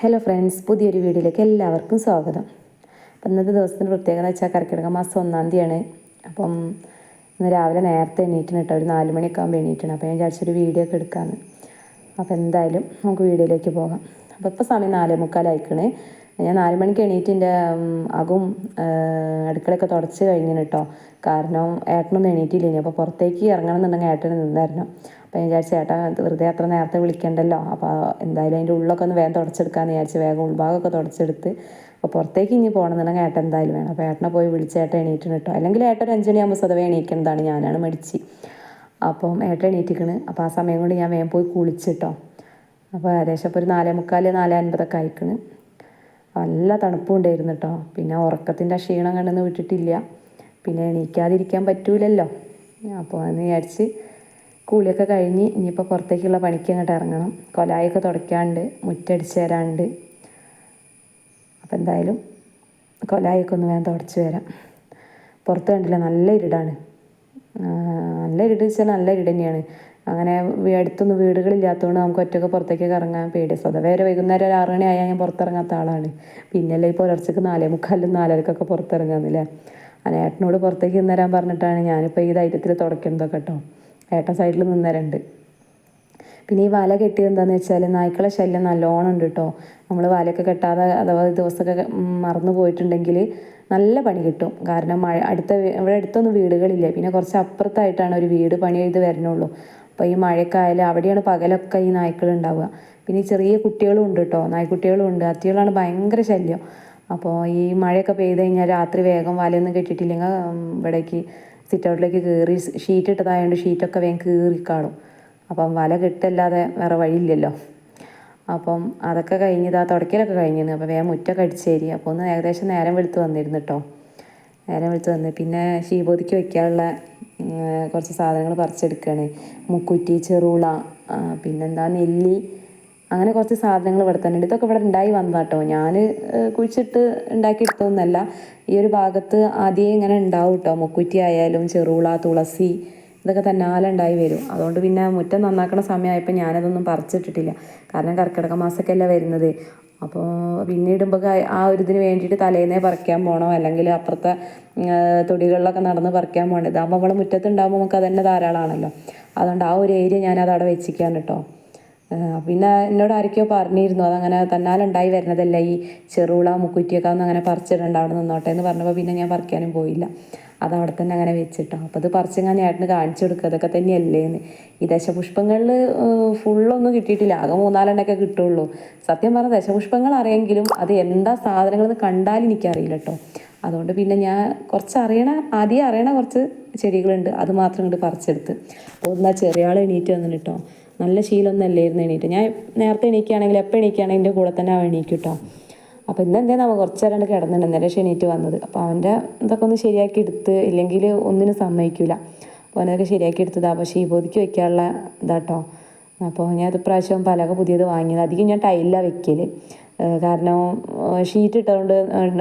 Hello friends പുതിയൊരു വീഡിയോയിലേക്ക് എല്ലാവർക്കും സ്വാഗതം. അപ്പം ഇന്നത്തെ ദിവസത്തിന്റെ പ്രത്യേകത വെച്ചാൽ കർക്കിടക മാസം ഒന്നാം തീയതിയാണ്. അപ്പം ഇന്ന് രാവിലെ നേരത്തെ എണീറ്റിന് കേട്ടോ ഒരു നാല് മണിയൊക്കെ ആകുമ്പോൾ എണീറ്റണം. അപ്പോൾ ഞാൻ വിചാരിച്ചൊരു വീഡിയോ ഒക്കെ എടുക്കാമെന്ന് അപ്പോൾ എന്തായാലും നമുക്ക് വീഡിയോയിലേക്ക് പോകാം. അപ്പോൾ ഇപ്പോൾ സമയം നാല് മുക്കാലായിക്കണേ ഞാൻ നാല് മണിക്ക് എണീറ്റിന്റെ അകും അടുക്കളയൊക്കെ തുടച്ച് കഴിഞ്ഞിന് കേട്ടോ. കാരണം ഏട്ടനൊന്നും എണീറ്റില്ല അപ്പോൾ പുറത്തേക്ക് ഇറങ്ങണം എന്നുണ്ടെങ്കിൽ ഏട്ടന് നിന്നായിരുന്നു. അപ്പോൾ ഞാൻ വിചാരിച്ചു ചേട്ടാ വെറുതെ അത്ര നേരത്തെ വിളിക്കണ്ടല്ലോ. അപ്പോൾ എന്തായാലും അതിന്റെ ഉള്ളൊക്കെ ഒന്ന് വേഗം തുടച്ചെടുക്കാമെന്ന് വിചാരിച്ച് വേഗം ഉൾഭാഗമൊക്കെ തുടച്ചെടുത്ത് അപ്പോൾ പുറത്തേക്ക് ഇനി പോകണമെന്നുണ്ടെങ്കിൽ ഏട്ടൻ എന്തായാലും വേണം. അപ്പോൾ ഏട്ടനെ പോയി വിളിച്ച് ഏട്ടൻ എണീറ്റിന് കേട്ടോ അല്ലെങ്കിൽ ഏട്ടൻ ഒരു അഞ്ചുമണിയാകുമ്പോൾ സ്വതവേ എണീക്കുന്നതാണ്. ഞാനാണ് മടിച്ച്. അപ്പം ഏട്ടൻ എണീറ്റിക്കണ്. അപ്പോൾ ആ സമയം കൊണ്ട് ഞാൻ വേഗം പോയി കുളിച്ചിട്ടോ അപ്പോൾ ഏകദേശം ഇപ്പോൾ ഒരു നാലേ മുക്കാൽ നാലേ അൻപതൊക്കെ ആയിക്കണ്. നല്ല തണുപ്പും ഉണ്ടായിരുന്നു കേട്ടോ പിന്നെ ഉറക്കത്തിന്റെ ക്ഷീണം കണ്ടെന്ന് വിട്ടിട്ടില്ല. പിന്നെ എണീക്കാതിരിക്കാൻ പറ്റൂലല്ലോ. അപ്പോൾ എന്ന് വിചാരിച്ച് കൂലിയൊക്കെ കഴിഞ്ഞ് ഇനിയിപ്പോൾ പുറത്തേക്കുള്ള പണിക്ക് അങ്ങോട്ട് ഇറങ്ങണം. കൊലായൊക്കെ തുടയ്ക്കാണ്ട് മുറ്റടിച്ച് തരാണ്ട് അപ്പോൾ എന്തായാലും കൊലായൊക്കെ ഒന്ന് വേഗം തുടച്ച് വരാം. പുറത്ത് കണ്ടില്ല നല്ല ഇരുടാണ്. നല്ല ഇരുട് വെച്ചാൽ നല്ല ഇരുട് തന്നെയാണ്. അങ്ങനെ അടുത്തൊന്നും വീടുകളില്ലാത്തതുകൊണ്ട് നമുക്ക് ഒറ്റയ്ക്ക് പുറത്തേക്കൊക്കെ ഇറങ്ങാൻ പേടി. സ്വതവേ ഒരു വൈകുന്നേരം ഒരു ആറ് മണി ആയാൽ ഞാൻ പുറത്തിറങ്ങാത്ത ആളാണ്. പിന്നല്ലേ ഇപ്പോൾ പുലർച്ചക്ക് നാലേ മുക്കാലും നാലരക്കൊക്കെ പുറത്തിറങ്ങാന്നില്ലേ അനേട്ടനോട് പുറത്തേക്ക് ഇന്നരാൻ പറഞ്ഞിട്ടാണ് ഞാനിപ്പോൾ ഈ ധൈര്യത്തിൽ തുടയ്ക്കുന്നതൊക്കെ കേട്ടോ. ഏട്ടൻ സൈഡിൽ നിന്നരണ്ട് പിന്നെ ഈ വല കെട്ടിയത് എന്താന്ന് വെച്ചാൽ നായ്ക്കളെ ശല്യം നല്ലോണം ഉണ്ട് കേട്ടോ നമ്മൾ വലയൊക്കെ കെട്ടാതെ അഥവാ ദിവസമൊക്കെ മറന്നു പോയിട്ടുണ്ടെങ്കിൽ നല്ല പണി കിട്ടും. കാരണം മഴ അടുത്ത ഇവിടെ അടുത്തൊന്നും വീടുകളില്ല. പിന്നെ കുറച്ച് അപ്പുറത്തായിട്ടാണ് ഒരു വീട് പണി ചെയ്ത് വരണുള്ളൂ. അപ്പോൾ ഈ മഴയൊക്കെ ആയാലും അവിടെയാണ് പകലൊക്കെ ഈ നായ്ക്കൾ ഉണ്ടാവുക. പിന്നെ ചെറിയ കുട്ടികളും ഉണ്ട് കേട്ടോ നായ്ക്കുട്ടികളും ഉണ്ട്. അത്തികളാണ് ഭയങ്കര ശല്യം. അപ്പോൾ ഈ മഴയൊക്കെ പെയ്ത് കഴിഞ്ഞാൽ രാത്രി വേഗം വലയൊന്നും കെട്ടിയിട്ടില്ലെങ്കിൽ ഇവിടേക്ക് സിറ്റ് ഔട്ടിലേക്ക് കയറി ഷീറ്റ് ഇട്ടതായതുകൊണ്ട് ഷീറ്റൊക്കെ വേഗം കീറി കാണും. അപ്പം വല കെട്ടല്ലാതെ വേറെ വഴിയില്ലല്ലോ. അപ്പം അതൊക്കെ കഴിഞ്ഞത് ആ തുടക്കലൊക്കെ കഴിഞ്ഞിരുന്നു. അപ്പോൾ വേഗം മുറ്റൊക്കെ അടിച്ചേരി. അപ്പോൾ ഒന്ന് ഏകദേശം നേരം വെളുത്ത് വന്നിരുന്നു കേട്ടോ നേരം വെളുത്ത് വന്ന്. പിന്നെ ശീബോധിക്ക് വയ്ക്കാനുള്ള കുറച്ച് സാധനങ്ങൾ പറിച്ചെടുക്കുകയാണ് മുക്കുറ്റി ചെറുള പിന്നെന്താ നെല്ലി അങ്ങനെ കുറച്ച് സാധനങ്ങൾ ഇവിടെ തന്നെ ഉണ്ട്. ഇതൊക്കെ ഇവിടെ ഉണ്ടായി വന്നതാട്ടോ. ഞാൻ കുഴിച്ചിട്ട് ഉണ്ടാക്കിയെടുത്തൊന്നല്ല ഈ ഒരു ഭാഗത്ത് ആദ്യമേ ഇങ്ങനെ ഉണ്ടാവും കേട്ടോ. മുക്കുറ്റി ആയാലും ചെറുള തുളസി ഇതൊക്കെ തന്നാലെ ഉണ്ടായി വരും. അതുകൊണ്ട് പിന്നെ മുറ്റം നന്നാക്കണ സമയമായപ്പോൾ ഞാനതൊന്നും പറിച്ചിട്ടിട്ടില്ല. കാരണം കർക്കിടക മാസമൊക്കെ വരുന്നത്. അപ്പോൾ പിന്നെ ആ ഒരു ഇതിന് വേണ്ടിയിട്ട് തലേന്നേ പറിക്കാൻ പോകണോ. അല്ലെങ്കിൽ അപ്പുറത്തെ തൊടികളിലൊക്കെ നടന്ന് പറിക്കാൻ പോകണം. ഇതാകുമ്പോൾ നമ്മൾ മുറ്റത്ത് ഉണ്ടാകുമ്പോൾ നമുക്ക് അതന്നെ ധാരാളമാണല്ലോ. അതുകൊണ്ട് ആ ഒരു ഏരിയ ഞാനത് അവിടെ വെച്ചിരിക്കാൻ കേട്ടോ. പിന്നെ എന്നോട് ആരൊക്കെയോ പറഞ്ഞിരുന്നു അതങ്ങനെ തന്നാലുണ്ടായി വരുന്നതല്ല ഈ ചെറുള മുക്കുറ്റിയൊക്കെ ഒന്ന് അങ്ങനെ പറിച്ചിട്ടുണ്ട് അവിടെ നിന്നോട്ടെ എന്ന് പറഞ്ഞപ്പോൾ പിന്നെ ഞാൻ പറിക്കാനും പോയില്ല. അത് അവിടെ തന്നെ അങ്ങനെ വെച്ചിട്ടോ. അപ്പോൾ അത് പറിച്ച് ഞാൻ ഞാട്ടിന് കാണിച്ചു കൊടുക്കുക അതൊക്കെ തന്നെയല്ലേന്ന് ഈ ദശപുഷ്പങ്ങളിൽ ഫുള്ളൊന്നും കിട്ടിയിട്ടില്ല ആകെ മൂന്നാലെണ്ണൊക്കെ കിട്ടുള്ളൂ. സത്യം പറഞ്ഞ ദശപുഷ്പങ്ങൾ അറിയെങ്കിലും അത് എന്താ സാധനങ്ങളെന്ന് കണ്ടാൽ എനിക്കറിയില്ല കേട്ടോ അതുകൊണ്ട് പിന്നെ ഞാൻ കുറച്ച് അറിയണ ആദ്യം അറിയണ കുറച്ച് ചെടികളുണ്ട് അത് മാത്രം ഇങ്ങോട്ട് പറിച്ചെടുത്ത്. ഒന്നാ ചെറിയ ആൾ എണീറ്റ് വന്നിട്ടോ നല്ല ശീലമൊന്നും അല്ലായിരുന്നു എണീറ്റ്. ഞാൻ നേരത്തെ എണീക്കുകയാണെങ്കിൽ എപ്പോൾ എണീക്കുകയാണെങ്കിൽ എന്റെ കൂടെ തന്നെ അവൻ എണീക്കും കേട്ടോ അപ്പോൾ ഇന്ന് എന്തേ നമ്മൾ കുറച്ച് നേരം കിടന്നിട്ടുണ്ട്. ഇന്നലെ എണീറ്റ് വന്നത്. അപ്പോൾ അവന്റെ ഇതൊക്കെ ഒന്ന് ശരിയാക്കി എടുത്ത് ഇല്ലെങ്കിൽ ഒന്നിനും സമ്മതിക്കില്ല അപ്പോൾ അവനതൊക്കെ ശരിയാക്കി എടുത്തതാ. പക്ഷേ ഈ ശീബോധിക്ക് വെക്കാനുള്ള ഇതാട്ടോ അപ്പോൾ ഞാൻ ഇപ്രാവശ്യം പലക പുതിയത് വാങ്ങിയത്. അധികം ഞാൻ ടൈലിലാണ് വെക്കൽ കാരണം ഷീറ്റ് ഇട്ടതുകൊണ്ട്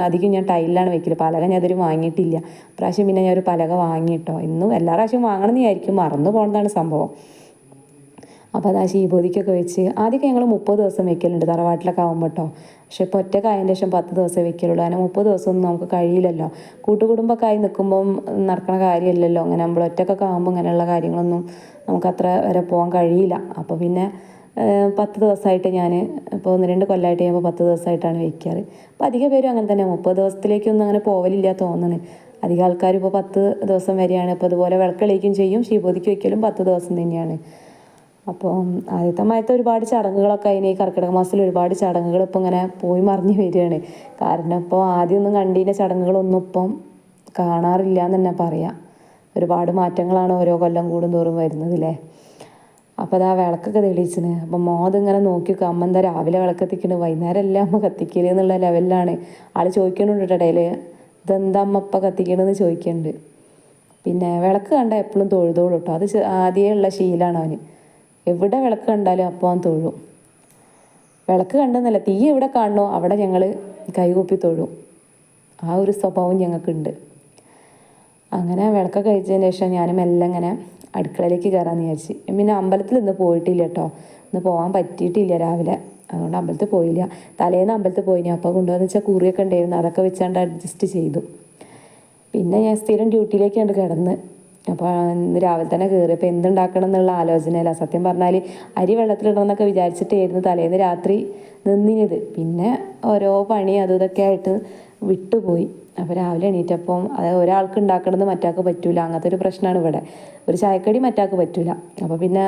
അധികം ഞാൻ ടൈലിലാണ് വെക്കൽ പലക ഞാൻ അതൊരു വാങ്ങിയിട്ടില്ല. പ്രാവശ്യം പിന്നെ ഞാൻ ഒരു പലക വാങ്ങിയിട്ടോ ഇന്നും എല്ലാ പ്രാവശ്യം വാങ്ങണം എന്ന് വിചാരിക്കും. മറന്നു പോകുന്നതാണ് സംഭവം. അപ്പോൾ അത് ആ ശീബോധിക്കൊക്കെ വെച്ച് ആദ്യമൊക്കെ ഞങ്ങൾ മുപ്പത് ദിവസം വെക്കലുണ്ട് തറവാട്ടിലൊക്കെ ആകുമ്പോൾ കേട്ടോ പക്ഷെ ഇപ്പോൾ ഒറ്റക്കായതിന്റെ ശേഷം പത്ത് ദിവസം വെക്കലുള്ളൂ അങ്ങനെ മുപ്പത് ദിവസമൊന്നും നമുക്ക് കഴിയില്ലല്ലോ. കൂട്ടുകുടുംബമൊക്കെ ആയി നിൽക്കുമ്പം നടക്കണ കാര്യമല്ലല്ലോ അങ്ങനെ നമ്മൾ ഒറ്റക്കൊക്കെ ആകുമ്പോൾ ഇങ്ങനെയുള്ള കാര്യങ്ങളൊന്നും നമുക്ക് അത്ര വരെ പോകാൻ കഴിയില്ല. അപ്പോൾ പിന്നെ പത്ത് ദിവസമായിട്ട് ഞാൻ ഇപ്പോൾ ഒന്ന് രണ്ട് കൊല്ലമായിട്ട് ചെയ്യുമ്പോൾ പത്ത് ദിവസമായിട്ടാണ് വെക്കാറ്. അപ്പോൾ അധിക പേരും അങ്ങനെ തന്നെ. മുപ്പത് ദിവസത്തിലേക്കൊന്നും അങ്ങനെ പോവലില്ല തോന്നണ്. അധികം ആൾക്കാർ ഇപ്പോൾ പത്ത് ദിവസം വരെയാണ്. ഇപ്പോൾ അതുപോലെ വിളക്കളിക്കും ചെയ്യും. ശീബോധിക്ക് വയ്ക്കലും പത്ത് ദിവസം തന്നെയാണ്. അപ്പോൾ ആദ്യത്തെ മയത്തെ ഒരുപാട് ചടങ്ങുകളൊക്കെ അതിന് ഈ കർക്കിടക മാസത്തിൽ ഒരുപാട് ചടങ്ങുകൾ ഇപ്പം ഇങ്ങനെ പോയി മറിഞ്ഞു വരികയാണ്. കാരണം ഇപ്പോൾ ആദ്യമൊന്നും കണ്ടീന്റെ ചടങ്ങുകളൊന്നും ഇപ്പം കാണാറില്ല എന്ന് തന്നെ പറയാം. ഒരുപാട് മാറ്റങ്ങളാണ് ഓരോ കൊല്ലം കൂടുന്തോറും വരുന്നത് അല്ലേ അപ്പോൾ അതാ വിളക്കൊക്കെ തെളിയിച്ചിന് അപ്പം മോത് ഇങ്ങനെ നോക്കി നിൽക്കുക. അമ്മ എന്താ രാവിലെ വിളക്ക് കത്തിക്കണ്? വൈകുന്നേരം അല്ലേ അമ്മ കത്തിക്കൽ എന്നുള്ള ലെവലിലാണ് ആൾ ചോദിക്കണുണ്ട് ഇടയിൽ ഇതെന്താ അമ്മ ഇപ്പം കത്തിക്കണമെന്ന് ചോദിക്കുന്നുണ്ട് പിന്നെ വിളക്ക് കണ്ട എപ്പോഴും തൊഴുതോളൂ കേട്ടോ. അത് ആദ്യമേ ഉള്ള ശീലമാണ് അവന്. എവിടെ വിളക്ക് കണ്ടാലും അപ്പോൾ തൊഴും. വിളക്ക് കണ്ടെന്നല്ല തീ എവിടെ കാണണോ അവിടെ ഞങ്ങൾ കൈകൂപ്പി തൊഴും. ആ ഒരു സ്വഭാവം ഞങ്ങൾക്കുണ്ട്. അങ്ങനെ വിളക്കൊക്കെ കഴിച്ചതിന് ശേഷം ഞാൻ മെല്ലെ ഇങ്ങനെ അടുക്കളയിലേക്ക് കയറാമെന്ന് വിചാരിച്ച്. പിന്നെ അമ്പലത്തിൽ ഇന്ന് പോയിട്ടില്ല കേട്ടോ. ഇന്ന് പോകാൻ പറ്റിയിട്ടില്ല രാവിലെ. അതുകൊണ്ട് അമ്പലത്തിൽ പോയില്ല. തലേന്ന് അമ്പലത്തിൽ പോയിനി. അപ്പോൾ കൊണ്ടുവന്ന് വെച്ചാൽ കുറിയൊക്കെ ഉണ്ടായിരുന്നു. അതൊക്കെ വെച്ചാണ്ട് അഡ്ജസ്റ്റ് ചെയ്തു. പിന്നെ ഞാൻ സ്ഥിരം ഡ്യൂട്ടിയിലേക്കാണ്ട് കിടന്ന് അപ്പോൾ രാവിലെ തന്നെ കയറിയപ്പോൾ എന്തുണ്ടാക്കണം എന്നുള്ള ആലോചനയില്ല. സത്യം പറഞ്ഞാൽ അരി വെള്ളത്തിലിടണമെന്നൊക്കെ വിചാരിച്ചിട്ടായിരുന്നു തലേന്ന് രാത്രി നിന്നിനത് പിന്നെ ഓരോ പണി അതും ഇതൊക്കെ ആയിട്ട് വിട്ടുപോയി. അപ്പോൾ രാവിലെ എണീറ്റപ്പം അത് ഒരാൾക്ക് ഉണ്ടാക്കണമെന്ന് മറ്റാൾക്ക് പറ്റൂല. അങ്ങനത്തെ ഒരു പ്രശ്നമാണ് ഇവിടെ. ഒരു ചായക്കടി മറ്റാൾക്ക് പറ്റൂല. അപ്പോൾ പിന്നെ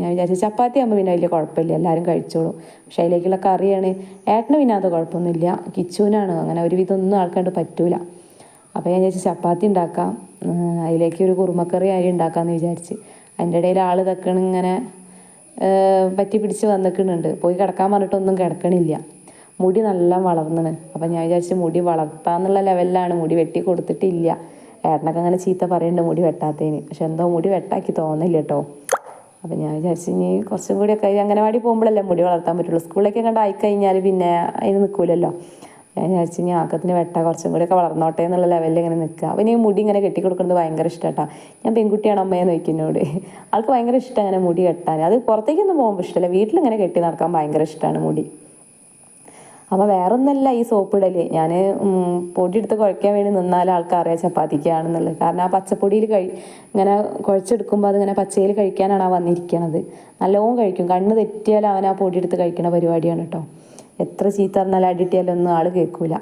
ഞാൻ വിചാരിച്ചു ചപ്പാത്തി ആകുമ്പോൾ പിന്നെ വലിയ കുഴപ്പമില്ല. എല്ലാവരും കഴിച്ചോളൂ. പക്ഷെ അതിലേക്കുള്ള കറിയാണ്. ഏട്ടന് പിന്നെ അത് കുഴപ്പമൊന്നുമില്ല. കിച്ചുവിനാണ് അങ്ങനെ ഒരു ഒന്നും ആൾക്കാണ്ട് പറ്റൂല. അപ്പോൾ ഞാൻ വിചാരിച്ചു ചപ്പാത്തി ഉണ്ടാക്കാം. അതിലേക്ക് ഒരു കുറുമക്കറി അരി ഉണ്ടാക്കാമെന്ന് വിചാരിച്ച്. അതിന്റെ ഇടയിൽ ആൾ തക്കണ് ഇങ്ങനെ പറ്റി പിടിച്ച് വന്നിക്കുന്നുണ്ട്. പോയി കിടക്കാൻ പറഞ്ഞിട്ടൊന്നും കിടക്കണില്ല. മുടി നല്ല വളർന്നാണ്. അപ്പം ഞാൻ വിചാരിച്ചു മുടി വളർത്താന്നുള്ള ലെവലിലാണ് മുടി വെട്ടി കൊടുത്തിട്ടില്ല. ഏട്ടനൊക്കെ അങ്ങനെ ചീത്ത പറയുന്നുണ്ട് മുടി വെട്ടാത്തതിന് പക്ഷെ എന്തോ മുടി വെട്ടാക്കി തോന്നില്ല കേട്ടോ അപ്പം ഞാൻ വിചാരിച്ചു ഇനി കുറച്ചും കൂടിയൊക്കെ അംഗനവാടി പോകുമ്പോഴല്ലേ മുടി വളർത്താൻ പറ്റുള്ളൂ. സ്കൂളിലേക്ക് കണ്ട് ആയിക്കഴിഞ്ഞാൽ പിന്നെ അതിന് നിൽക്കൂലല്ലോ ഞാൻ വിചാരിച്ചു ഇനി ആക്കത്തിന് വെട്ട കുറച്ചും കൂടി ഒക്കെ വളർന്നോട്ടെ എന്നുള്ള ലെവലിൽ ഇങ്ങനെ നിൽക്കുക അവന് ഈ മുടി ഇങ്ങനെ കെട്ടി കൊടുക്കുന്നത് ഭയങ്കര ഇഷ്ടമാട്ടാ ഞാൻ പെൺകുട്ടിയാണ് അമ്മയെ നോക്കുന്നോട് ആൾക്ക് ഭയങ്കര ഇഷ്ടം അങ്ങനെ മുടി കെട്ടാൻ അത് പുറത്തേക്കൊന്നും പോകുമ്പോൾ ഇഷ്ടമല്ല വീട്ടിലിങ്ങനെ കെട്ടി നടക്കാൻ ഭയങ്കര ഇഷ്ടമാണ് മുടി. അപ്പോൾ വേറൊന്നല്ല ഈ സോപ്പിടൽ ഞാൻ പൊടി എടുത്ത് കുഴക്കാൻ വേണ്ടി നിന്നാൽ ആൾക്കറിയാം ചപ്പാത്തിക്കാണെന്നുള്ളത്. കാരണം ആ പച്ചപ്പൊടിയിൽ കഴി ഇങ്ങനെ കുഴച്ചെടുക്കുമ്പോൾ അതിങ്ങനെ പച്ചയിൽ കഴിക്കാനാണ് ആ വന്നിരിക്കണത്. നല്ലോണം കഴിക്കും. കണ്ണ് തെറ്റിയാൽ അവൻ ആ പൊടി എടുത്ത് കഴിക്കണ പരിപാടിയാണ് കേട്ടോ എത്ര ചീത്ത പറഞ്ഞാൽ അടിട്ടിയാലൊന്നും ആൾ കേൾക്കൂല.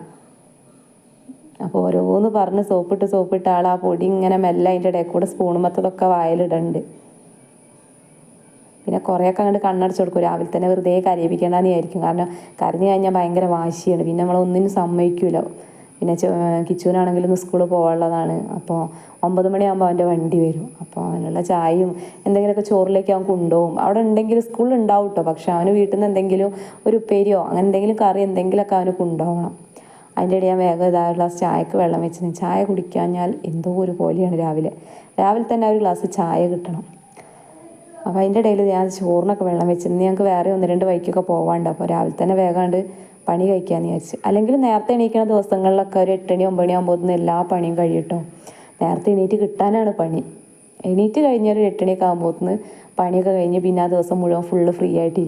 അപ്പോൾ ഓരോന്ന് പറഞ്ഞ് സോപ്പിട്ട് സോപ്പിട്ട് ആൾ ആ പൊടി ഇങ്ങനെ മെല്ലെ അതിന്റെ ഇടയിൽ കൂടെ സ്പൂണുമത്തതൊക്കെ വായലിടണ്ട്. പിന്നെ കുറേയൊക്കെ അങ്ങോട്ട് കണ്ണടച്ച് കൊടുക്കും. രാവിലെ തന്നെ വെറുതെ കരയിപ്പിക്കേണ്ടെന്ന് വിചാരിക്കും. കാരണം കരഞ്ഞു കഴിഞ്ഞാൽ ഭയങ്കര വാശിയാണ്. പിന്നെ നമ്മളൊന്നിനും സമ്മതിക്കൂല. പിന്നെ കിച്ചുവിനാണെങ്കിലും ഇന്ന് സ്കൂളിൽ പോകാനുള്ളതാണ്. അപ്പോൾ ഒമ്പത് മണിയാകുമ്പോൾ അവന്റെ വണ്ടി വരും. അപ്പോൾ അവനുള്ള ചായയും എന്തെങ്കിലുമൊക്കെ ചോറിലേക്ക് അവൻ കൊണ്ടുപോകും. അവിടെ ഉണ്ടെങ്കിൽ സ്കൂളിൽ ഉണ്ടാവും കേട്ടോ. പക്ഷെ അവന് വീട്ടിൽ നിന്ന് എന്തെങ്കിലും ഒരു ഉപ്പേരിയോ അങ്ങനെ എന്തെങ്കിലും കറി എന്തെങ്കിലുമൊക്കെ അവന് കൊണ്ടുപോകണം. അതിന്റെ ഇടയിൽ ഞാൻ വേഗം ഇതാ ഗ്ലാസ് ചായക്ക് വെള്ളം വെച്ച് ചായ കുടിക്കാഞ്ഞാൽ എന്തോ ഒരു പോലെയാണ് രാവിലെ. രാവിലെ തന്നെ ഒരു ഗ്ലാസ് ചായ കിട്ടണം. അപ്പോൾ അതിന്റെ ഇടയിൽ ഞാൻ ചോറിനൊക്കെ വെള്ളം വെച്ചിരുന്നു ഞങ്ങൾക്ക് വേറെ ഒന്ന് രണ്ട് വഴിക്കൊക്കെ പോകാണ്ട് അപ്പോൾ രാവിലെ തന്നെ വേഗാണ്ട് പണി കഴിക്കാമെന്ന് വിചാരിച്ചു. അല്ലെങ്കിൽ നേരത്തെ എണീക്കുന്ന ദിവസങ്ങളിലൊക്കെ ഒരു എട്ടണി ഒമ്പണി ആകുമ്പോൾ എല്ലാ പണിയും കഴിയട്ടോ. നേരത്തെ എണീറ്റ് കിട്ടാനാണ് പണി. എണീറ്റ് കഴിഞ്ഞാൽ ഒരു എട്ടണിയൊക്കെ ആകുമ്പോൾ പണിയൊക്കെ കഴിഞ്ഞ് പിന്നെ ആ ദിവസം മുഴുവൻ ഫുള്ള് ഫ്രീ ആയിട്ട്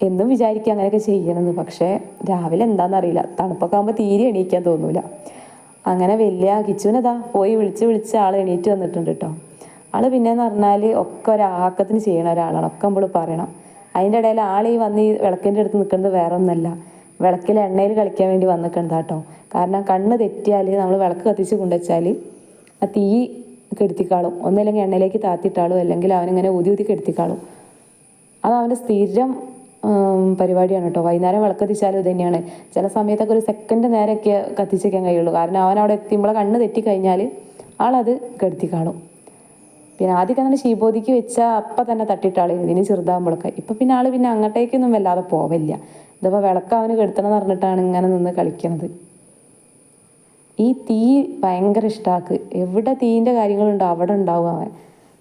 എന്നും വിചാരിക്കുക അങ്ങനെയൊക്കെ ചെയ്യണമെന്ന് പക്ഷേ രാവിലെ എന്താണെന്നറിയില്ല തണുപ്പൊക്കെ ആകുമ്പോൾ തീരെ എണീക്കാൻ തോന്നൂല. അങ്ങനെ വലിയ കിച്ചുവിനതാ പോയി വിളിച്ച് വിളിച്ച് ആൾ എണീറ്റ് വന്നിട്ടുണ്ട് കേട്ടോ ആൾ പിന്നെയെന്ന് പറഞ്ഞാൽ ഒക്കെ ഒരാക്കത്തിന് ചെയ്യണ ഒരാളാണ്. ഒക്കെ നമ്മൾ പറയണം. അതിന്റെ ഇടയിൽ ആൾ ഈ വന്ന് ഈ വിളക്കിന്റെ അടുത്ത് നിൽക്കുന്നത് വേറെ ഒന്നല്ല വിളക്കിൽ എണ്ണയിൽ കളിക്കാൻ വേണ്ടി വന്നിട്ടുണ്ട് കേട്ടോ കാരണം കണ്ണ് തെറ്റിയാൽ നമ്മൾ വിളക്ക് കത്തിച്ച് കൊണ്ടുവച്ചാൽ ആ തീ കെടുത്തിക്കാളും. ഒന്നല്ലെങ്കിൽ എണ്ണയിലേക്ക് താത്തിയിട്ടാളും അല്ലെങ്കിൽ അവനിങ്ങനെ ഊതി ഊതി കെടുത്തിക്കാളും. അത് അവന്റെ സ്ഥിരം പരിപാടിയാണ് കേട്ടോ വൈകുന്നേരം വിളക്ക് കത്തിച്ചാലും ഇത് തന്നെയാണ്. ചില സമയത്തൊക്കെ ഒരു സെക്കൻഡ് നേരമൊക്കെ കത്തിച്ചേക്കാൻ കഴിയുള്ളൂ. കാരണം അവൻ അവിടെ എത്തിയുമ്പോൾ കണ്ണ് തെറ്റിക്കഴിഞ്ഞാൽ ആളത് കെടുത്തി കാണും പിന്നെ ആദ്യമൊക്കെ തന്നെ ശീബോധിക്ക് വെച്ചാൽ അപ്പം തന്നെ തട്ടിയിട്ടാളെ ഇതിന് ചെറുതാകുമ്പോഴൊക്കെ ഇപ്പം പിന്നെ ആൾ പിന്നെ അങ്ങോട്ടേക്കൊന്നും വല്ലാതെ പോവില്ല. ഇതിപ്പോൾ വിളക്ക് അവന് കെടുത്തണം എന്ന് പറഞ്ഞിട്ടാണ് ഇങ്ങനെ നിന്ന് കളിക്കുന്നത് ഈ തീ ഭയങ്കര ഇഷ്ടമാക്ക് എവിടെ തീന്റെ കാര്യങ്ങളുണ്ടോ അവിടെ ഉണ്ടാവും അവൻ.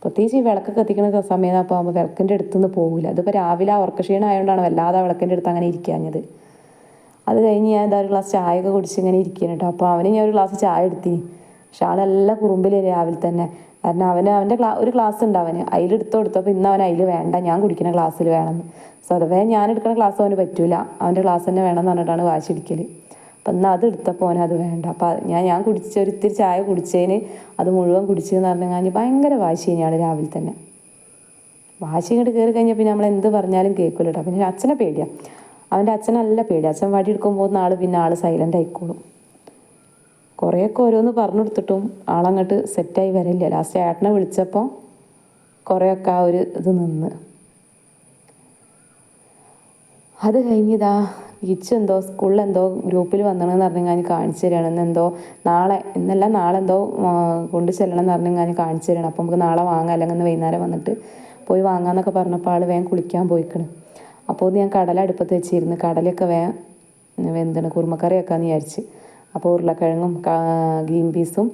പ്രത്യേകിച്ച് ഈ വിളക്ക് കത്തിക്കുന്ന സമയം അപ്പോൾ ആകുമ്പോൾ വിളക്കിന്റെ അടുത്തുനിന്ന് പോകില്ല അതിപ്പോൾ രാവിലെ ആ ആയതുകൊണ്ടാണ് വല്ലാതെ വിളക്കിന്റെ അടുത്ത് അങ്ങനെ ഇരിക്കാഞ്ഞത്. അത് കഴിഞ്ഞ് ഞാൻ എന്താ ഒരു ഗ്ലാസ് ചായ ഒക്കെ കുടിച്ച് ഇങ്ങനെ ഇരിക്കണം കേട്ടോ. അപ്പോൾ അവന് ഞാൻ ഒരു ഗ്ലാസ് ചായ എടുത്തി പക്ഷെ ആളെല്ലാം കുറുമ്പിൽ രാവിലെ തന്നെ. കാരണം അവന് അവന്റെ ക്ലാ ഒരു ഗ്ലാസ് ഉണ്ട് അവന്. അതിലെടുത്ത് കൊടുത്തപ്പോൾ ഇന്ന് അവൻ അതിൽ വേണ്ട. ഞാൻ കുടിക്കുന്ന ഗ്ലാസ്സിൽ വേണമെന്ന് സ്വതവേ ഞാൻ എടുക്കുന്ന ക്ലാസ് അവന് പറ്റൂല. അവന്റെ ക്ലാസ് തന്നെ വേണമെന്ന് പറഞ്ഞിട്ടാണ് വാശി പിടിക്കൽ അപ്പം എന്നാൽ അത് എടുത്തപ്പോൾ അവനത് വേണ്ട. അപ്പം ഞാൻ ഞാൻ കുടിച്ച ഒരു ഇത്തിരി ചായ കുടിച്ചതിന് അത് മുഴുവൻ കുടിച്ചതെന്ന് പറഞ്ഞു കഴിഞ്ഞാൽ ഭയങ്കര വാശി തന്നെയാണ് രാവിലെ തന്നെ. വാശി ഇങ്ങോട്ട് കയറി കഴിഞ്ഞാൽ പിന്നെ നമ്മൾ എന്ത് പറഞ്ഞാലും കേൾക്കില്ല കേട്ടോ. പിന്നെ അച്ഛനെ പേടിയാണ് അവന്റെ അച്ഛൻ നല്ല പേടി അച്ഛൻ വടി എടുക്കുമ്പോൾ നാൾ പിന്നെ ആൾ സൈലന്റ് ആയിക്കോളും. കുറേയൊക്കെ ഓരോന്ന് പറഞ്ഞു കൊടുത്തിട്ടും ആളങ്ങോട്ട് സെറ്റായി വരില്ല. ലാസ്റ്റ് ഏട്ടനെ വിളിച്ചപ്പോൾ കുറേയൊക്കെ ആ ഒരു ഇത് നിന്ന്. അത് കഴിഞ്ഞിതാ ഇച്ച് എന്തോ സ്കൂളിൽ എന്തോ ഗ്രൂപ്പിൽ വന്നണമെന്ന് പറഞ്ഞു ഞാൻ കാണിച്ചു ഇന്ന് എന്തോ നാളെ ഇന്നല്ല നാളെ എന്തോ കൊണ്ടു ചെല്ലണം എന്ന് പറഞ്ഞു ഞാൻ കാണിച്ചു തരികയാണ് അപ്പോൾ നമുക്ക് നാളെ വാങ്ങാം. അല്ലെങ്കിൽ ഇന്ന് വൈകുന്നേരം വന്നിട്ട് പോയി വാങ്ങാമെന്നൊക്കെ പറഞ്ഞപ്പോൾ ആൾ വേഗം കുളിക്കാൻ പോയിക്കണ്. അപ്പോൾ ഞാൻ കടല അടുപ്പത്ത് വെച്ചിരുന്ന്. കടലയൊക്കെ വേഗം വെന്താണ് കുറുമക്കറിയൊക്കെ എന്ന് വിചാരിച്ച്. അപ്പോൾ ഉരുളക്കിഴങ്ങും ഗ്രീൻ പീസും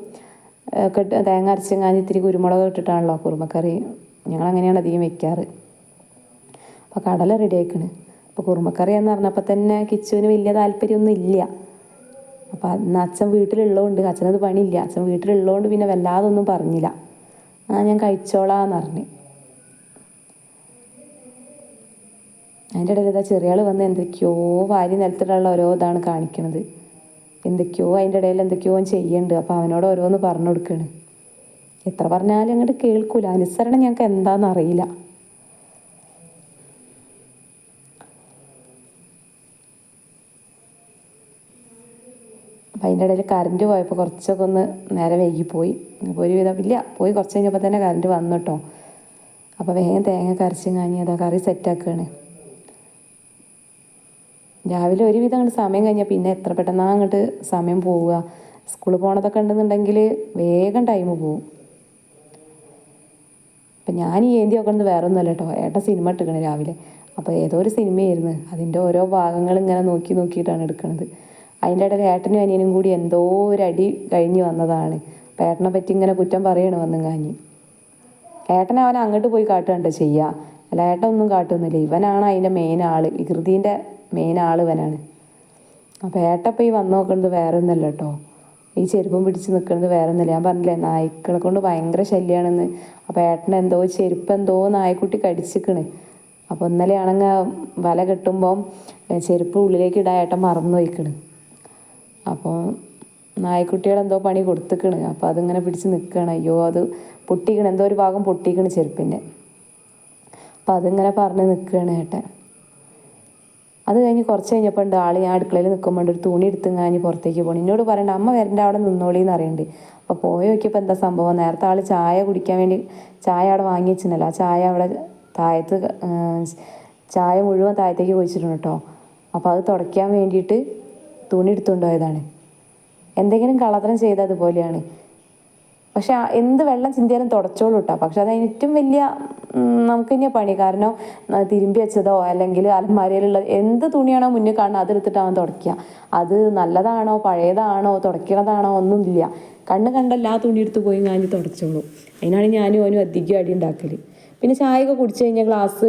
ഒക്കെ തേങ്ങ അരച്ചെങ്ങാൻ ഇത്തിരി കുരുമുളക് ഇട്ടിട്ടാണല്ലോ കുറുമക്കറി. ഞങ്ങൾ അങ്ങനെയാണ് അധികം വെക്കാറ്. അപ്പോൾ കടല റെഡി ആയിക്കണ്. അപ്പോൾ കുറുമക്കറി എന്ന് പറഞ്ഞപ്പോൾ തന്നെ കിച്ചുവിന് വലിയ താല്പര്യമൊന്നും ഇല്ല. അപ്പോൾ അന്ന് അച്ഛൻ വീട്ടിലുള്ളതുകൊണ്ട് അച്ഛനത് പണിയില്ല. അച്ഛൻ വീട്ടിലുള്ളതുകൊണ്ട് പിന്നെ വല്ലാതെ ഒന്നും പറഞ്ഞില്ല. ആ ഞാൻ കഴിച്ചോളാന്ന് പറഞ്ഞു. അതിന്റെ ഇടയിൽ ഇതാ ചെറിയാൾ വന്ന് എന്തൊക്കെയോ വാരി നിലത്തിലുള്ള ഓരോ ഇതാണ് കാണിക്കണത്. എന്തൊക്കെയോ അതിന്റെ ഇടയിൽ എന്തൊക്കെയോ അവൻ ചെയ്യുന്നുണ്ട്. അപ്പോൾ അവനോട് ഓരോന്ന് പറഞ്ഞു കൊടുക്കുകയാണ്. എത്ര പറഞ്ഞാലും അങ്ങോട്ട് കേൾക്കൂല. അനുസരണം ഞങ്ങൾക്ക് എന്താണെന്ന് അറിയില്ല. അപ്പം അതിന്റെ ഇടയിൽ കറണ്ട് പോയപ്പോൾ കുറച്ചൊക്കെ ഒന്ന് നേരെ വൈകിപ്പോയി. അപ്പോൾ ഒരുവിധം ഇല്ല പോയി കുറച്ച് കഴിഞ്ഞപ്പോൾ തന്നെ കറണ്ട് വന്നു കേട്ടോ. അപ്പോൾ വേഗം തേങ്ങ കരച്ചും കാഞ്ഞ് അതാ കറി സെറ്റാക്കുകയാണ് രാവിലെ ഒരുവിധം അങ്ങോട്ട് സമയം കഴിഞ്ഞാൽ പിന്നെ എത്ര പെട്ടെന്നാ അങ്ങോട്ട് സമയം പോവുക. സ്കൂളിൽ പോണതൊക്കെ ഉണ്ടെന്നുണ്ടെങ്കിൽ വേഗം ടൈം പോവും. അപ്പം ഞാൻ ഈ ഏന്തി ഒക്കെ വേറെ ഒന്നുമല്ല കേട്ടോ ഏട്ടൻ സിനിമ എടുക്കണേ രാവിലെ. അപ്പോൾ ഏതോ ഒരു സിനിമയായിരുന്നു അതിന്റെ ഓരോ ഭാഗങ്ങൾ ഇങ്ങനെ നോക്കി നോക്കിയിട്ടാണ് എടുക്കുന്നത് അതിന്റെ ഇടയിൽ ഏട്ടനും അനിയനും കൂടി എന്തോ ഒരു അടി കഴിഞ്ഞ് വന്നതാണ്. അപ്പം ഏട്ടനെ പറ്റി ഇങ്ങനെ കുറ്റം പറയണു വന്നും കാഞ്ഞ്. ഏട്ടനെ അവൻ അങ്ങോട്ട് പോയി കാട്ടുകണ്ട് ചെയ്യുക അല്ല ഏട്ടൻ ഒന്നും കാട്ടുന്നില്ല ഇവനാണ് അതിന്റെ മെയിൻ ആൾ വികൃതിന്റെ മെയിൻ ആൾ ഇവനാണ് അപ്പോൾ ഏട്ടപ്പം ഈ വന്നു നോക്കുന്നത് വേറെ ഒന്നല്ല കേട്ടോ ഈ ചെരുപ്പും പിടിച്ച് നിൽക്കുന്നത് വേറെ ഒന്നല്ല ഞാൻ പറഞ്ഞില്ലേ നായ്ക്കളെ കൊണ്ട് ഭയങ്കര ശല്യമാണെന്ന് അപ്പോൾ ഏട്ടൻ എന്തോ ചെരുപ്പ് എന്തോ നായ്ക്കുട്ടി കടിച്ചിക്കണ്. അപ്പോൾ ഇന്നലെയാണെങ്കിൽ വല കെട്ടുമ്പം ചെരുപ്പ് ഉള്ളിലേക്ക് ഇടാൻ ഏട്ടൻ മറന്നു വയ്ക്കണ് അപ്പോൾ നായ്ക്കുട്ടികളെന്തോ പണി കൊടുത്തിക്കണ്. അപ്പോൾ അതിങ്ങനെ പിടിച്ച് നിൽക്കുകയാണ് അയ്യോ അത് പൊട്ടിക്കണ്. എന്തോ ഒരു ഭാഗം പൊട്ടിക്കണ് ചെരുപ്പിന്റെ അപ്പോൾ അതിങ്ങനെ പറഞ്ഞ് നിൽക്കുകയാണ് ഏട്ടൻ. അത് കഴിഞ്ഞ് കുറച്ച് കഴിഞ്ഞപ്പോൾ ഉണ്ട് ആൾ ഞാൻ അടുക്കളയിൽ നിൽക്കുമ്പോൾ ഒരു തുണി എടുത്ത് കഴിഞ്ഞ് പുറത്തേക്ക് പോകണം. എന്നോട് പറയണ്ട അമ്മ വരണ്ട അവിടെ നിന്നോളി എന്ന് അറിയണ്ട്. അപ്പോൾ പോയി നോക്കിയപ്പോൾ എന്താ സംഭവം? നേരത്തെ ആൾ ചായ കുടിക്കാൻ വേണ്ടി ചായ അവിടെ വാങ്ങി വെച്ചിട്ടുണ്ടല്ലോ. ആ ചായ അവിടെ താഴത്ത് ചായ മുഴുവൻ താഴത്തേക്ക് കുഴിച്ചിട്ടുണ്ട് കേട്ടോ. അപ്പോൾ അത് തുടയ്ക്കാൻ വേണ്ടിയിട്ട് തുണി എടുത്തുകൊണ്ടുപോയതാണ് എന്തെങ്കിലും കള്ളത്തരം ചെയ്താൽ അതുപോലെയാണ്. പക്ഷെ എന്ത് വെള്ളം ചിന്തിയാലും തുടച്ചോളൂ കേട്ടോ പക്ഷെ അത് ഏറ്റവും വലിയ നമുക്ക് തന്നെയാ പണി. കാരണം തിരുമ്പി വെച്ചതോ അല്ലെങ്കിൽ അലമാരയിലുള്ള എന്ത് തുണിയാണോ മുന്നിൽ കാണുന്നത് അതെടുത്തിട്ട് അവൻ തുടയ്ക്കുക. അത് നല്ലതാണോ പഴയതാണോ തുടയ്ക്കണതാണോ ഒന്നുമില്ല കണ്ണ് കണ്ടല്ല ആ തുണി എടുത്ത് പോയി ഞാൻ തുടച്ചോളൂ. അതിനാണ് ഞാനും അവനും അധികം അടി ഉണ്ടാക്കൽ പിന്നെ ചായയൊക്കെ കുടിച്ചു കഴിഞ്ഞാൽ ഗ്ലാസ്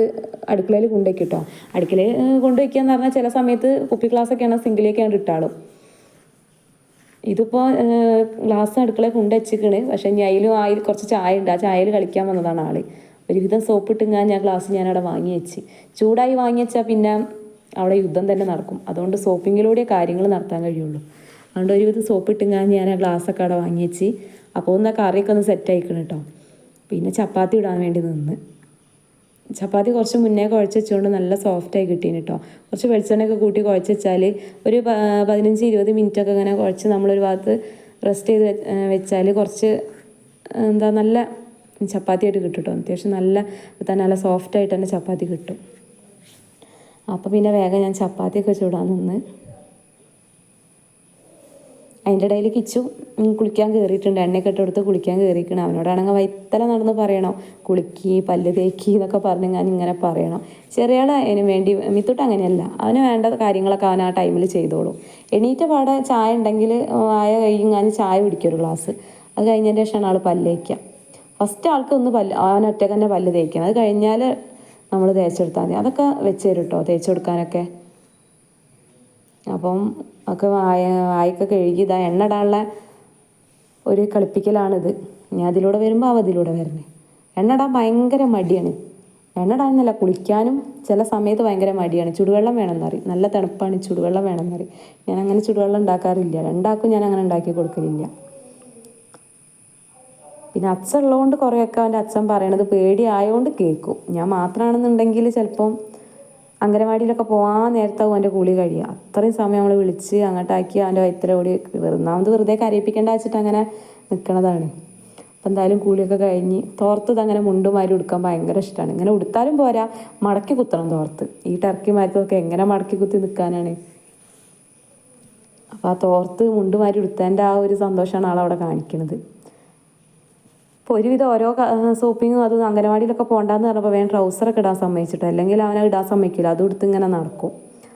അടുക്കളയിൽ കൊണ്ടുവയ്ക്കും കേട്ടോ അടുക്കളയിൽ കൊണ്ടുവയ്ക്കുക എന്ന് പറഞ്ഞാൽ ചില സമയത്ത് കുപ്പി ഗ്ലാസ് ഗ്ലാസ്സൊക്കെയാണ് സിങ്കിലേക്കാണ് ഇട്ടാളും. ഇതിപ്പോൾ ഗ്ലാസ് അടുക്കള കൊണ്ട് വെച്ചിക്കണ് പക്ഷെ ഇനി അതിലും ആയിൽ കുറച്ച് ചായ ഉണ്ട്. ആ ചായയിൽ കളിക്കാൻ വന്നതാണ് ആൾ. ഒരുവിധം സോപ്പ് ഇട്ടുങ്ങാൻ ഞാൻ ഗ്ലാസ് ഞാൻ അവിടെ വാങ്ങി വെച്ച്. ചൂടായി വാങ്ങി വെച്ചാൽ പിന്നെ അവിടെ യുദ്ധം തന്നെ നടക്കും. അതുകൊണ്ട് സോപ്പിങ്ങിലൂടെ കാര്യങ്ങൾ നടത്താൻ കഴിയുള്ളൂ. അതുകൊണ്ട് ഒരുവിധം സോപ്പ് ഇട്ടുങ്ങാൻ ഞാൻ ആ ഗ്ലാസ്സൊക്കെ അവിടെ വാങ്ങി വെച്ച്. അപ്പോൾ ഒന്ന് കറിയൊക്കെ ഒന്ന് സെറ്റ് ആയിക്കണം കേട്ടോ പിന്നെ ചപ്പാത്തി ഇടാൻ വേണ്ടി നിന്ന്. ചപ്പാത്തി കുറച്ച് മുന്നേ കുഴച്ച് വെച്ചുകൊണ്ട് നല്ല സോഫ്റ്റായി കിട്ടീന് കേട്ടോ കുറച്ച് വെളിച്ചെണ്ണയൊക്കെ കൂട്ടി കുഴച്ച് വെച്ചാൽ ഒരു പതിനഞ്ച് ഇരുപത് മിനിറ്റ് ഒക്കെ ഇങ്ങനെ കുഴച്ച് നമ്മളൊരു ഭാഗത്ത് റെസ്റ്റ് ചെയ്ത് വെച്ചാൽ കുറച്ച് എന്താ നല്ല ചപ്പാത്തി ആയിട്ട് കിട്ടും കേട്ടോ അത്യാവശ്യം നല്ല തന്നെ നല്ല സോഫ്റ്റായിട്ട് തന്നെ ചപ്പാത്തി കിട്ടും. അപ്പോൾ പിന്നെ വേഗം ഞാൻ ചപ്പാത്തിയൊക്കെ ചൂടാൻ നിന്ന് അതിന്റെ ഇടയിൽ കിച്ചു കുളിക്കാൻ കയറിയിട്ടുണ്ട് എണ്ണയൊക്കെ ഇട്ടെടുത്ത് കുളിക്കാൻ കയറിയിരിക്കണം അവനോടാണെങ്കിൽ വൈത്തല നടന്ന് പറയണം. കുളിക്കി പല്ല് തേക്കി എന്നൊക്കെ പറഞ്ഞ് ഞാൻ ഇങ്ങനെ പറയണം. ചെറിയ അതിന് വേണ്ടി മിത്തൊട്ട് അങ്ങനെയല്ല. അവന് വേണ്ട കാര്യങ്ങളൊക്കെ അവൻ ആ ടൈമിൽ ചെയ്തോളൂ. എണീറ്റ പാടെ ചായ ഉണ്ടെങ്കിൽ ആയ കഴിഞ്ഞാൽ ചായ കുടിക്കും ഒരു ഗ്ലാസ്. അത് കഴിഞ്ഞതിന്റെ ശേഷമാണ് ആൾ പല്ല് തേക്കുക. ഫസ്റ്റ് ആൾക്ക് ഒന്ന് പല്ല് അവൻ ഒറ്റയ്ക്ക് തന്നെ പല്ല് തേക്കണം. അത് കഴിഞ്ഞാൽ നമ്മൾ തേച്ചെടുത്താൽ മതി. അതൊക്കെ വെച്ച് തരും കേട്ടോ തേച്ച് കൊടുക്കാനൊക്കെ. അപ്പം ഒക്കെ വായ വായൊക്കെ കഴുകി ഇതാ എണ്ണ ഇടാനുള്ള ഒരു കളിപ്പിക്കലാണിത്. ഞാൻ അതിലൂടെ വരുമ്പോൾ അവ അതിലൂടെ വരണേ. എണ്ണ ഭയങ്കര മടിയാണ്. എണ്ണ കുളിക്കാനും ചില സമയത്ത് ഭയങ്കര മടിയാണ്. ചുടുവെള്ളം വേണമെന്ന് പറയും നല്ല തണുപ്പാണ് ചുടുവെള്ളം വേണമെന്ന് പറയും ഞാൻ അങ്ങനെ ചുടുവെള്ളം ഉണ്ടാക്കാറില്ല. രണ്ടാക്കും ഞാൻ അങ്ങനെ ഉണ്ടാക്കി കൊടുക്കലില്ല. പിന്നെ അച്ഛൻ ഉള്ളതുകൊണ്ട് കുറേയൊക്കെ അവന്റെ അച്ഛൻ പറയണത് പേടിയായതുകൊണ്ട് കേൾക്കും. ഞാൻ മാത്രമാണെന്നുണ്ടെങ്കിൽ ചിലപ്പം അംഗനവാടിയിലൊക്കെ പോകാൻ നേരത്താവും അവന്റെ കുളി കഴിയുക. അത്രയും സമയം നമ്മൾ വിളിച്ച് അങ്ങോട്ടാക്കി അവന്റെ വൈത്തര കൂടി ഒന്നാമത് വെറുതെ കരയിപ്പിക്കേണ്ട വെച്ചിട്ട് അങ്ങനെ നിൽക്കണതാണ് അപ്പം എന്തായാലും കൂലിയൊക്കെ കഴിഞ്ഞ് തോർത്തത് അങ്ങനെ മുണ്ടുമാരി ഉടുക്കാൻ ഭയങ്കര ഇഷ്ടമാണ് ഇങ്ങനെ ഉടുത്താലും പോരാ മടക്കി കുത്തണം തോർത്ത്. ഈ ടർക്കി മരത്തൊക്കെ എങ്ങനെ മടക്കി കുത്തി നിൽക്കാനാണ് അപ്പോൾ ആ തോർത്ത് മുണ്ടുമാരി ഉടുത്തതിന്റെ ആ ഒരു സന്തോഷമാണ് ആളവിടെ കാണിക്കുന്നത് ഇപ്പോൾ ഒരുവിധം ഓരോ സോപ്പിങ്ങും അത് അംഗനവാടിയിലൊക്കെ പോകണ്ടെന്ന് പറഞ്ഞപ്പോൾ വേണം ട്രൗസറൊക്കെ ഇടാൻ സമ്മതിച്ചിട്ട്. അല്ലെങ്കിൽ അവനെ ഇടാൻ സമ്മതിക്കില്ല അതും എടുത്ത് ഇങ്ങനെ നടക്കും.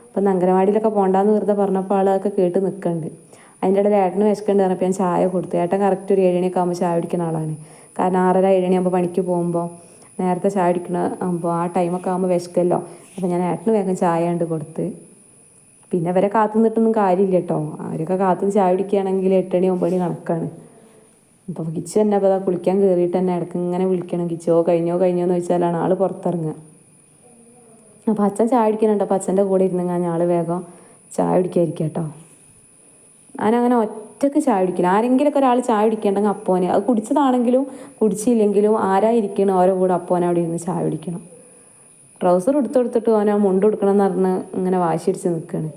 അപ്പം അംഗനവാടിയിലൊക്കെ പോകണ്ടെന്ന് വെറുതെ പറഞ്ഞപ്പോൾ ആളൊക്കെ കേട്ട് നിൽക്കുന്നുണ്ട് അതിന്റെ ഇടയിൽ ഏട്ടന് വിശക്കുന്നുണ്ട് പറഞ്ഞപ്പോൾ ഞാൻ ചായ കൊടുത്തു. ഏട്ടൻ കറക്റ്റ് ഒരു ഏഴണിയൊക്കെ ആകുമ്പോൾ ചായ കുടിക്കുന്ന ആളാണ്. കാരണം ആറര ഏഴണിയാകുമ്പോൾ പണിക്ക് പോകുമ്പോൾ നേരത്തെ ചായ കുടിക്കണ ആകുമ്പോൾ ആ ടൈമൊക്കെ ആകുമ്പോൾ വിശക്കല്ലോ. അപ്പോൾ ഞാൻ ഏട്ടന് വേഗം ചായ ഉണ്ട് കൊടുത്ത്. പിന്നെ അവരെ കാത്തു നിന്നിട്ടൊന്നും കാര്യമില്ല കേട്ടോ. അവരൊക്കെ കാത്തു ചായ കുടിക്കുകയാണെങ്കിൽ എട്ടണി ഒമ്പണി കണക്കാണ് അപ്പോൾ കിച്ചു തന്നെ അപ്പോൾ കുളിക്കാൻ കയറിയിട്ട് തന്നെ ഇടയ്ക്ക് ഇങ്ങനെ വിളിക്കണം. കിച്ചോ കഴിഞ്ഞോ കഴിഞ്ഞോ എന്ന് വെച്ചാലാണ് ആൾ പുറത്തിറങ്ങുക. അപ്പോൾ അച്ഛൻ ചായ കുടിക്കുന്നുണ്ട്. അപ്പോൾ അച്ഛന്റെ കൂടെ ഇരുന്ന് ഞാൻ ആൾ വേഗം ചായ കുടിക്കാതിരിക്കുക കേട്ടോ. ഞാനങ്ങനെ ഒറ്റയ്ക്ക് ചായ കുടിക്കില്ല. ആരെങ്കിലുമൊക്കെ ഒരാൾ ചായ കുടിക്കേണ്ടെങ്കിൽ അപ്പോനെ അത് കുടിച്ചതാണെങ്കിലും കുടിച്ചില്ലെങ്കിലും ആരായിരിക്കണം ഓരോ കൂടെ അപ്പോനെ അവിടെ ഇരുന്ന് ചായ കുടിക്കണം. ട്രൗസർ എടുത്തു കൊടുത്തിട്ട് ഓനെ മുണ്ട് കൊടുക്കണം എന്ന് പറഞ്ഞ് ഇങ്ങനെ വാശി പിടിച്ച് നിൽക്കുകയാണ്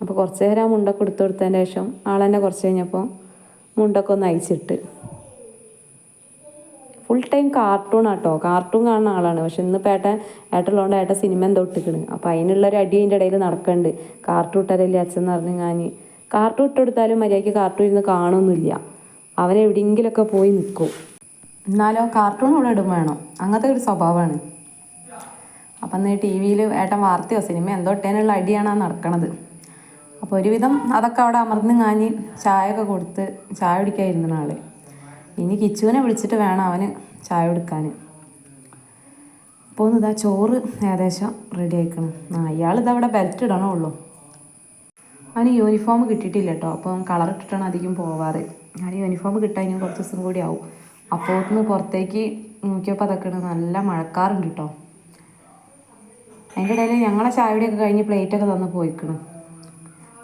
അപ്പോൾ കുറച്ച് നേരം ആ മുണ്ടൊക്കെ എടുത്തു കൊടുത്തതിന് ശേഷം ആളെന്നെ കുറച്ച് കഴിഞ്ഞപ്പോൾ മുണ്ടൊക്കെ ഒന്ന് അയച്ചിട്ട് ഫുൾ ടൈം കാർട്ടൂൺ ആട്ടോ. കാർട്ടൂൺ കാണുന്ന ആളാണ്. പക്ഷെ ഇന്നിപ്പോൾ ഏട്ടൻ ഏട്ടുള്ളതുകൊണ്ട് ഏട്ടൻ സിനിമ എന്തോ ഇട്ടിക്കണ്. അപ്പം അതിനുള്ളൊരു അടി അതിന്റെ ഇടയിൽ നടക്കുന്നുണ്ട് കാർട്ടൂൺ ഇട്ടരല്ലേ അച്ഛൻ പറഞ്ഞ് ഞാൻ കാർട്ടൂൺ ഇട്ടെടുത്താലും മര്യാദയ്ക്ക് കാർട്ടൂൺ ഇരുന്ന് കാണുമൊന്നുമില്ല അവൻ എവിടെയെങ്കിലുമൊക്കെ പോയി നിൽക്കും എന്നാലോ കാർട്ടൂൺ ഇവിടെ ഇടും വേണം. അങ്ങനത്തെ ഒരു സ്വഭാവമാണ്. അപ്പം അന്ന് ടി വിയിൽ ഏട്ടൻ വാർത്തയോ സിനിമ എന്തോ ഇട്ടേനുള്ള അടിയാണ് നടക്കണത്. അപ്പോൾ ഒരുവിധം അതൊക്കെ അവിടെ അമർന്ന് കാഞ്ഞ് ചായയൊക്കെ കൊടുത്ത് ചായ കുടിക്കാതിരുന്ന നാളെ. ഇനി കിച്ചുവിനെ വിളിച്ചിട്ട് വേണം അവന് ചായ കൊടുക്കാൻ. അപ്പോൾ ഇതാ ചോറ് ഏകദേശം റെഡി ആയിക്കണം. ആ ഇയാൾ ഇതവിടെ ബെൽറ്റ് ഇടണമുള്ളൂ അവന് യൂണിഫോം കിട്ടിയിട്ടില്ല കേട്ടോ. അപ്പം കളർ ഇട്ടിട്ടാണ് അധികം പോവാറ്. ഞാൻ യൂണിഫോം കിട്ടാൻ ഇനി കുറച്ച് ദിവസം കൂടി ആവും. അപ്പോൾ ഒന്ന് പുറത്തേക്ക് നോക്കിയപ്പോൾ അതൊക്കെ നല്ല മഴക്കാറുണ്ട് കേട്ടോ. അതിന്റെ ഇടയിൽ ഞങ്ങളെ ചായയുടെയൊക്കെ കഴിഞ്ഞ് പ്ലേറ്റൊക്കെ തന്ന് പോയിക്കണം.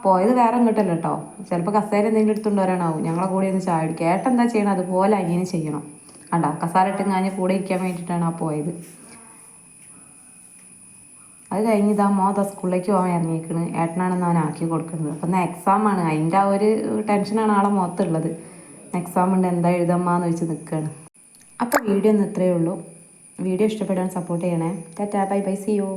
പോയത് വേറെ ഇങ്ങോട്ടല്ല കേട്ടോ ചിലപ്പോൾ കസേര എന്തെങ്കിലും എടുത്തുകൊണ്ട് വരാനാവും ഞങ്ങളെ കൂടെ ഒന്ന് ചായ അടിക്കും ഏട്ടൻ എന്താ ചെയ്യണം? അതുപോലെ അങ്ങനെ ചെയ്യണം. കണ്ടോ? കസാര ഇട്ട് ഞാൻ കൂടെ ഇരിക്കാൻ വേണ്ടിയിട്ടാണ് ആ പോയത്. അത് കഴിഞ്ഞ് ഇതാ മോത സ്കൂളിലേക്ക് പോകാൻ ഇറങ്ങിയിരിക്കണ് ഏട്ടനാണെന്ന് അവൻ ആക്കി കൊടുക്കുന്നത്. അപ്പം എന്നാൽ എക്സാം ആണ്. അതിന്റെ ആ ഒരു ടെൻഷനാണ് ആളെ മുഖത്തുള്ളത്. എക്സാം ഉണ്ട്. എന്താ എഴുതമ്മാന്ന് വെച്ച് നിൽക്കുകയാണ് അപ്പോൾ വീഡിയോ ഒന്ന് ഇത്രയേ ഉള്ളൂ. വീഡിയോ ഇഷ്ടപ്പെടാൻ സപ്പോർട്ട് ചെയ്യണേ. Tata. Bye bye. See you